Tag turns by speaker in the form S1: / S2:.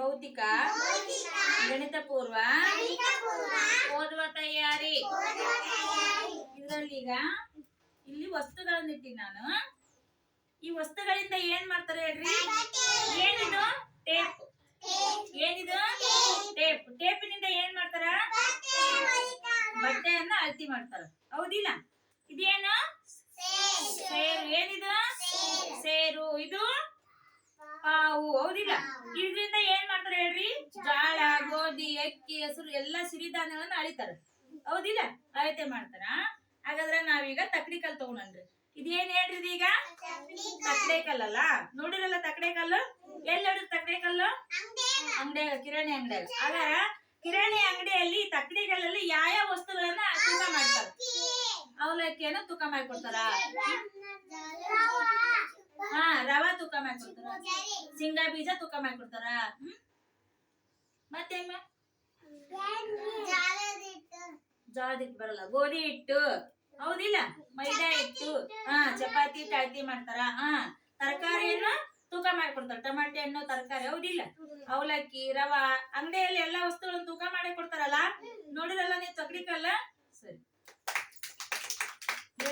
S1: ಭೌತಿಕ ಗಣಿತ ಪೂರ್ವ ಓದುವ ತಯಾರಿ. ಇದರಲ್ಲಿ ಈಗ ಇಲ್ಲಿ ವಸ್ತುಗಳನ್ನ ಇಟ್ಟಿನಿ ನಾನು. ಈ ವಸ್ತುಗಳಿಂದ ಏನ್ ಮಾಡ್ತಾರೆ ಹೇಳ್ರಿ? ಏನಿದು? ಟೇಪ್. ಏನಿದು? ಟೇಪ್. ಟೇಪಿನಿಂದ ಏನ್ ಮಾಡ್ತಾರ? ಬಟ್ಟೆಯನ್ನ ಅಳತಿ ಮಾಡ್ತಾರ. ಹೌದಿಲ್ಲ? ಇದೇನು? ಪಾವು ಹೌದಿಲ್ಲ? ಇದರಿಂದ ಏನ್ ಮಾಡ್ತಾರೆ ಹೇಳ್ರಿ? ಜಾಳ. ಗೋಧಿ ಅಕ್ಕಿ ಹೆಸರು ಎಲ್ಲಾ ಸಿರಿಧಾನ್ಯಗಳನ್ನ ಅಳಿತಾರ. ಹೌದಿಲ್ಲ? ಅಳತೆ ಮಾಡ್ತಾರ. ಹಾಗಾದ್ರೆ ನಾವೀಗ ತಕ್ಕಡಿ ಕಲ್ ತಗೊಂಡ್ರಿ ಇದೇನ್ ಹೇಳ್ರಿ ಇದೀಗ? ಈಗ ತಕ್ಕಡೆ ಕಲ್ಲಲ್ಲ ನೋಡಿರಲ್ಲ ತಕ್ಕಡೆ ಕಲ್ಲು? ಎಲ್ಲಿ ನೋಡಿರಿ ತಕ್ಕಡೆ ಕಲ್ಲು? ಅಂಗಡಿಯಾಗ ಕಿರಾಣಿ ಅಂಗಡಿ ಹಾಗಾರ ಕಿರಾಣಿ ಅಂಗಡಿಯಲ್ಲಿ ತಕ್ಕಡಿ ಕಲ್ಲಲ್ಲಿ ಯಾವ ಯಾವ ವಸ್ತುಗಳನ್ನ ತೂಕ ಮಾಡ್ತಾರ? ಅವಲಕ್ಕಿಯನ್ನು ತೂಕ ಮಾಡಿ ಕೊಡ್ತಾರ ಹಾ ಶೇಂಗಾ ಬೀಜ ತೂಕ ಮಾಡ್ಕೊಡ್ತಾರ? ಹ್ಮ್ ಮತ್ತೆ ಜೋಳದ ಹಿಟ್ಟು ಬರಲ್ಲ. ಗೋಧಿ ಹಿಟ್ಟು. ಹೌದಿಲ್ಲ? ಮೈದಾ ಹಿಟ್ಟು. ಹಾ, ಚಪಾತಿ ಟಾತಿ ಮಾಡ್ತಾರ. ಹಾ ತರಕಾರಿಯನ್ನು ತೂಕ ಮಾಡ್ಕೊಡ್ತಾರ. ಟಮಾಟೆ ಹಣ್ಣು, ತರಕಾರಿ, ಹೌದಿಲ್ಲ? ಅವಲಕ್ಕಿ, ರವಾ, ಅಂಗಡಿಯಲ್ಲಿ ಎಲ್ಲಾ ವಸ್ತುಗಳನ್ನು ತೂಕ ಮಾಡಿ ಕೊಡ್ತಾರಲ್ಲ? ನೋಡಿರಲ್ಲ ನೀವು ತಗಡಿ ಕಲ್ಲ